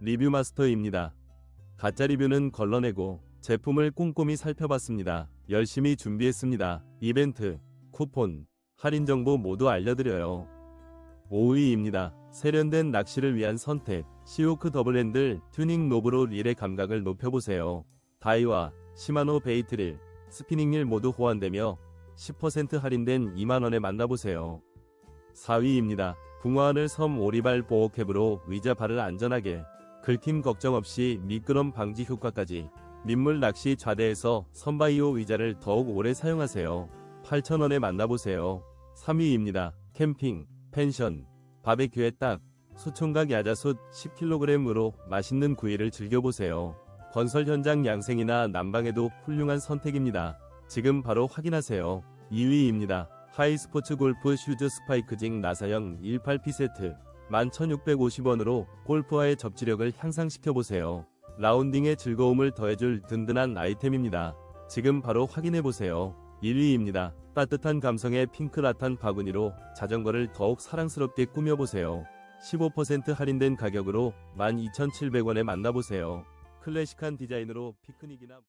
리뷰 마스터입니다. 가짜 리뷰는 걸러내고 제품을 꼼꼼히 살펴봤습니다. 열심히 준비했습니다. 이벤트, 쿠폰, 할인 정보 모두 알려드려요. 5위입니다. 세련된 낚시를 위한 선택. 시오크 더블핸들 튜닝 노브로 릴의 감각을 높여보세요. 다이와 시마노 베이트릴, 스피닝 릴 모두 호환되며 10% 할인된 2만원에 만나보세요. 4위입니다. 붕어하늘 섬 오리발 보호캡으로 의자 발을 안전하게 긁힘 걱정 없이 미끄럼 방지 효과까지 민물 낚시 좌대에서 선바이오 의자를 더욱 오래 사용하세요. 8,000원에 만나보세요. 3위입니다. 캠핑, 펜션, 바베큐에 딱 수총각 야자숯 10kg으로 맛있는 구이를 즐겨보세요. 건설 현장 양생이나 난방에도 훌륭한 선택입니다. 지금 바로 확인하세요. 2위입니다. 하이스포츠 골프 슈즈 스파이크징 나사형 18P 세트 11,650원으로 골프와의 접지력을 향상시켜보세요. 라운딩의 즐거움을 더해줄 든든한 아이템입니다. 지금 바로 확인해보세요. 1위입니다. 따뜻한 감성의 핑크라탄 바구니로 자전거를 더욱 사랑스럽게 꾸며보세요. 15% 할인된 가격으로 12,700원에 만나보세요. 클래식한 디자인으로 피크닉이나